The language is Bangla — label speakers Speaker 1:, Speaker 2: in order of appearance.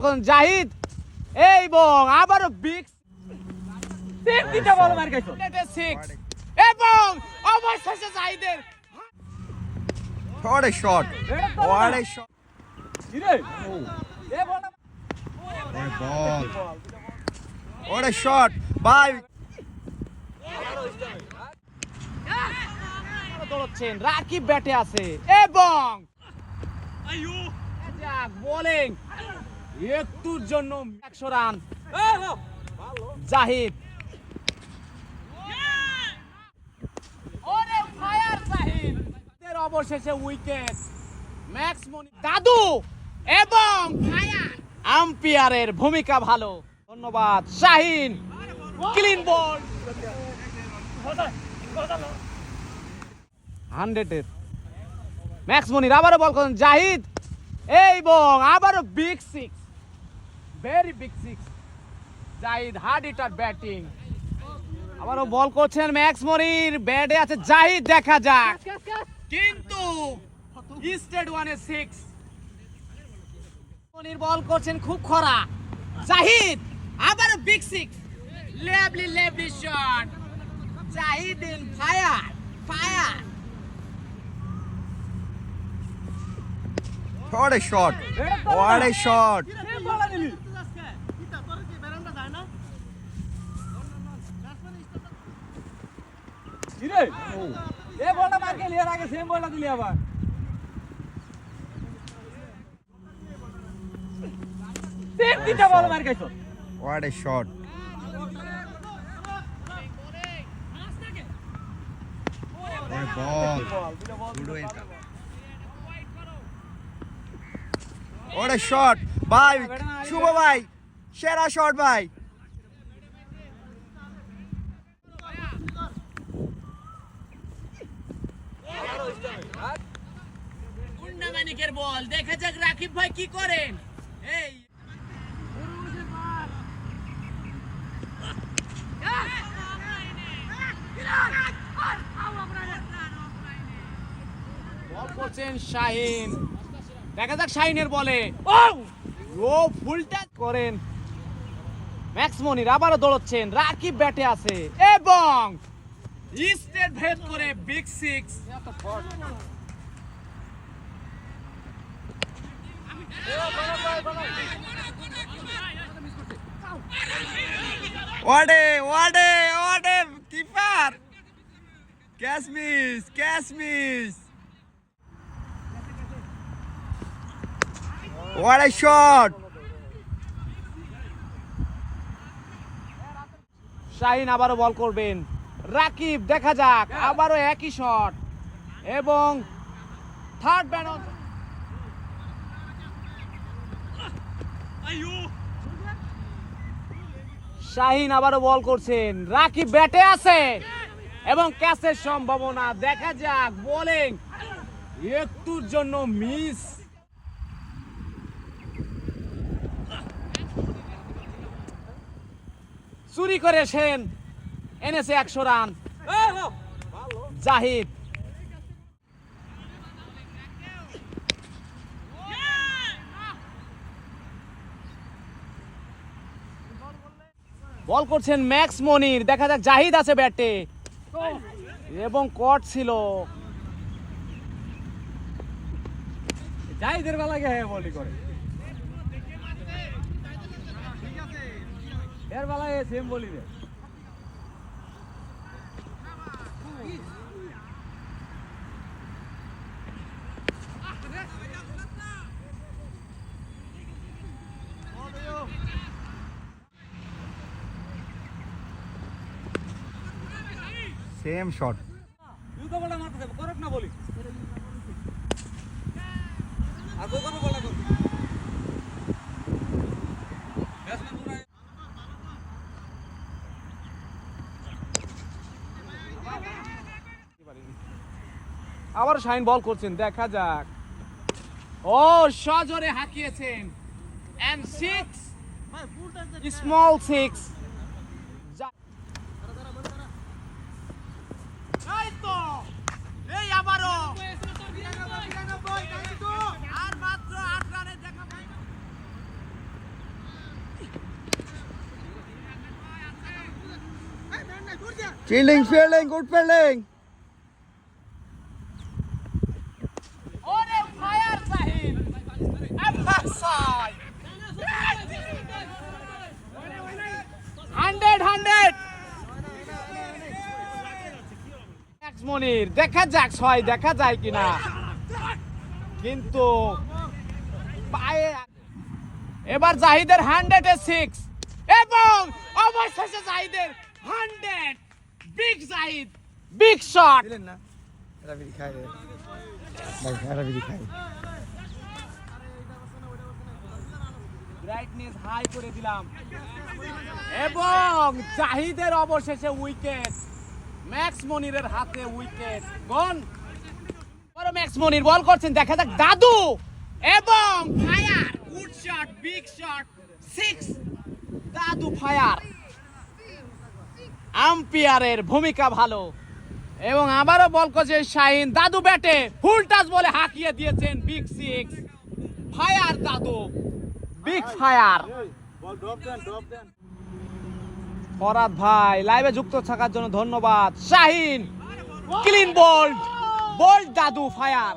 Speaker 1: এখন জাহিদ এই বং আবারও বিগ তিনটা বল মার গেছো সিক্স এবং অবশেষে জাহিদের
Speaker 2: What a shot! What a shot!
Speaker 1: কিরে এ বল
Speaker 2: What a ball! What a shot! Bye!
Speaker 1: দৌড়চ্ছেন Rakib ব্যাটে আছে এবং যাক বোলিং একটুর জন্য একশো রান। জাহিদ। অবশেষে উইকেট। ম্যাক্স মনি দাদু এবং আম্পায়ারের ভূমিকা ভালো। ধন্যবাদ। শাহিন। Clean ball. হান্ড্রেডের ম্যাক্স মনির আবারও বল করেন। জাহিদ। এই বং আবারও big six. Very big six Zahid hard hitter batting আবারও বল করছেন ম্যাক্স মনির। ব্যাটে আছে জাহিদ দেখা যাক। কিন্তু স্টেট ওয়ানে সিক্স মনির বল করছেন খুব খরা। জাহিদ আবারও big six lovely lovely shot Zahid in fire fire
Speaker 2: What a shot! What a shot!
Speaker 1: কিরে এ বলটা মার গেলি এর আগে সেম বলটা দিলি আবার তিনটা বল মার গেছো
Speaker 2: shot! Bye! Shubha bhai! সেরা শট ভাই
Speaker 1: টুর্নামেন্টের বল। দেখা যাক রাকিব ভাই কি করেন। এই। করছেন শাহিন। দেখা যাক শাহিনের বলে। ও! ফুলটা করেন। আবারও দৌড়চ্ছেন। রাকিব ব্যাটে আছে। এবং ইস্টের ভেদ করে big six
Speaker 2: what a what a what a keeper. Catch miss catch miss what a shot.
Speaker 1: Shahin আবারও বল করবেন। রাকিব দেখা যাক আবারও একই শট এবং থার্ড ব্যান শাহিন আবারও বল করছেন। রাকিব ব্যাটে আছে। এবং ক্যাচের সম্ভাবনা দেখা যাক বোলিং একটুর জন্য মিস চুরি করে সেন এনেছে একশো রান। জাহিদ। বল করছেন ম্যাক্স মনির। দেখা যাক জাহিদ আছে ব্যাটে। এবং কট ছিল। জাহিদের বেলা গে বলি করে। এর বেলায় সেম বলি রে। দেবো করক না বলি। আর আবার শাইন বল করছেন দেখা যাক। ও সজোরে হাঁকিয়েছেন। এন্ড সিক্স স্মল সিক্স এই তো এই আবারও আর মাত্র আট রানে দেখা
Speaker 2: fielding fielding good fielding
Speaker 1: Monir দেখা যাক ছয় দেখা যায় কিনা। কিন্তু এবার জাহিদের হান্ড্রেড এ সিক্স এবং অবশেষে জাহিদের hundred big Zahid big shot
Speaker 2: দিলেন না এরা বিড়ি খায় রে ভাই এরা বিড়ি খায়
Speaker 1: ব্রাইটনেস হাই করে দিলাম। এবং জাহিদের অবশেষে উইকেট ম্যাক্স মনিরের হাতে উইকেট গন বড় ম্যাক্স মনির বল করছেন। দেখা যাক দাদু এবং fire. Good shot big shot six দাদু ফায়ার। আম্পায়ারের ভূমিকা ভালো। এবং আবারও বল করছে শাহিন। দাদু ব্যাটে ফুল টাচ বলে হাঁকিয়ে দিয়েছেন বিগ সিক্স ফায়ার, দাদু। বিগ ফায়ার ফরাদ ভাই লাইভে যুক্ত থাকার জন্য ধন্যবাদ। শাহিন ক্লিন বোল্ড বোল্ড দাদু ফায়ার